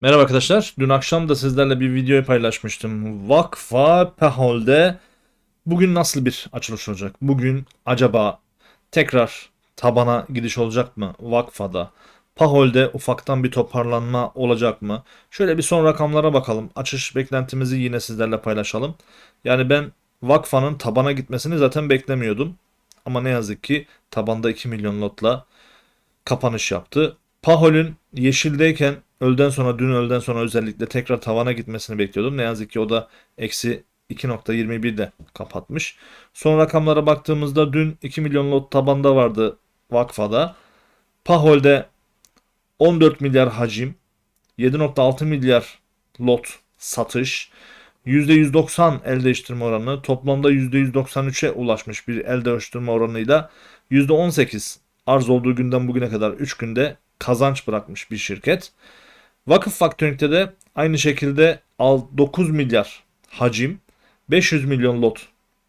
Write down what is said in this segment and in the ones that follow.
Merhaba arkadaşlar. Dün akşam da sizlerle bir video paylaşmıştım. Vakfa Pehol'de bugün nasıl bir açılış olacak? Bugün acaba tekrar tabana gidiş olacak mı Vakfa'da? Pahol'de ufaktan bir toparlanma olacak mı? Şöyle bir son rakamlara bakalım. Açış beklentimizi yine sizlerle paylaşalım. Yani ben Vakfa'nın tabana gitmesini zaten beklemiyordum. Ama ne yazık ki tabanda 2 milyon lotla kapanış yaptı. Pahol'ün yeşildeyken öğleden sonra dün öğleden sonra özellikle tekrar tavana gitmesini bekliyordum. Ne yazık ki o da eksi 2.21 ile kapatmış. Son rakamlara baktığımızda dün 2 milyon lot tabanda vardı Vakfa'da. Pahol'de 14 milyar hacim, 7.6 milyar lot satış, %190 el değiştirme oranı, toplamda %193'e ulaşmış bir el değiştirme oranıyla %18 arz olduğu günden bugüne kadar 3 günde kazanç bırakmış bir şirket. Vakıf Faktöring'de de aynı şekilde al 9 milyar hacim, 500 milyon lot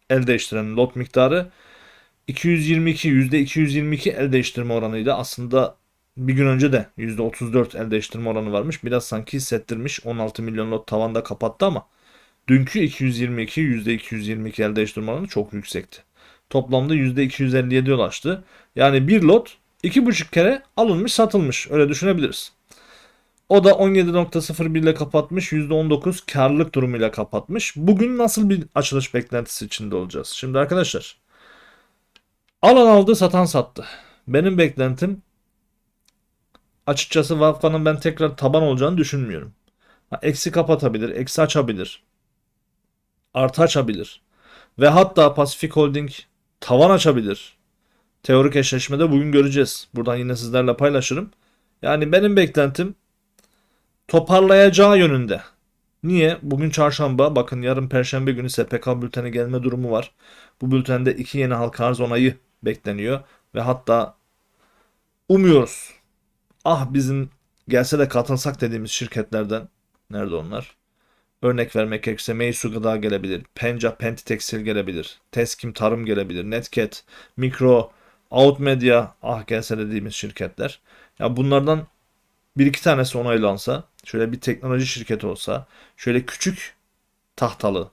el değiştiren lot miktarı 222 %222 el değiştirme oranıyla aslında bir gün önce de %34 el değiştirme oranı varmış. Biraz sanki hissettirmiş 16 milyon lot tavanda kapattı ama dünkü 222 %222 el değiştirme oranı çok yüksekti. Toplamda %257 ulaştı. Yani bir lot 2,5 kere alınmış satılmış öyle düşünebiliriz. O da 17.01 ile kapatmış. %19 karlılık durumuyla kapatmış. Bugün nasıl bir açılış beklentisi içinde olacağız? Şimdi arkadaşlar alan aldı satan sattı. Benim beklentim açıkçası Vakfa'nın ben tekrar taban olacağını düşünmüyorum. Eksi kapatabilir, eksi açabilir. Artı açabilir. Ve hatta Pacific Holding tavan açabilir. Teorik eşleşmede bugün göreceğiz. Buradan yine sizlerle paylaşırım. Yani benim beklentim toparlayacağı yönünde. Niye? Bugün çarşamba, bakın yarın perşembe günü SPK bülteni gelme durumu var. Bu bültende iki yeni halka arz onayı bekleniyor ve hatta umuyoruz. Ah bizim gelse de katılsak dediğimiz şirketlerden nerede onlar? Örnek vermek gerekirse Meysu Gıda gelebilir, Penca Penti Tekstil gelebilir, Teskim Tarım gelebilir, Netcat, Mikro, Outmedia ah gelse dediğimiz şirketler. Ya bunlardan bir iki tanesi onaylansa, şöyle bir teknoloji şirketi olsa, şöyle küçük tahtalı,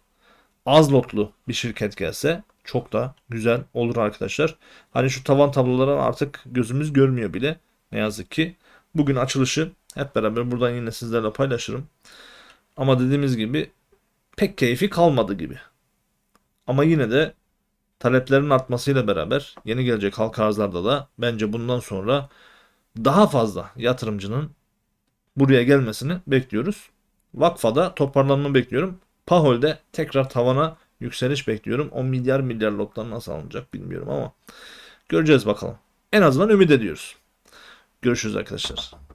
az lotlu bir şirket gelse çok da güzel olur arkadaşlar. Hani şu tavan tabloları artık gözümüz görmüyor bile ne yazık ki. Bugün açılışı hep beraber buradan yine sizlerle paylaşırım. Ama dediğimiz gibi pek keyfi kalmadı gibi. Ama yine de taleplerin artmasıyla beraber yeni gelecek halka arzlarda da bence bundan sonra daha fazla yatırımcının buraya gelmesini bekliyoruz. Vakfa'da toparlanma bekliyorum. Pahol'de tekrar tavana yükseliş bekliyorum. 10 milyar milyar lottan nasıl alınacak bilmiyorum ama göreceğiz bakalım. En azından ümit ediyoruz. Görüşürüz arkadaşlar.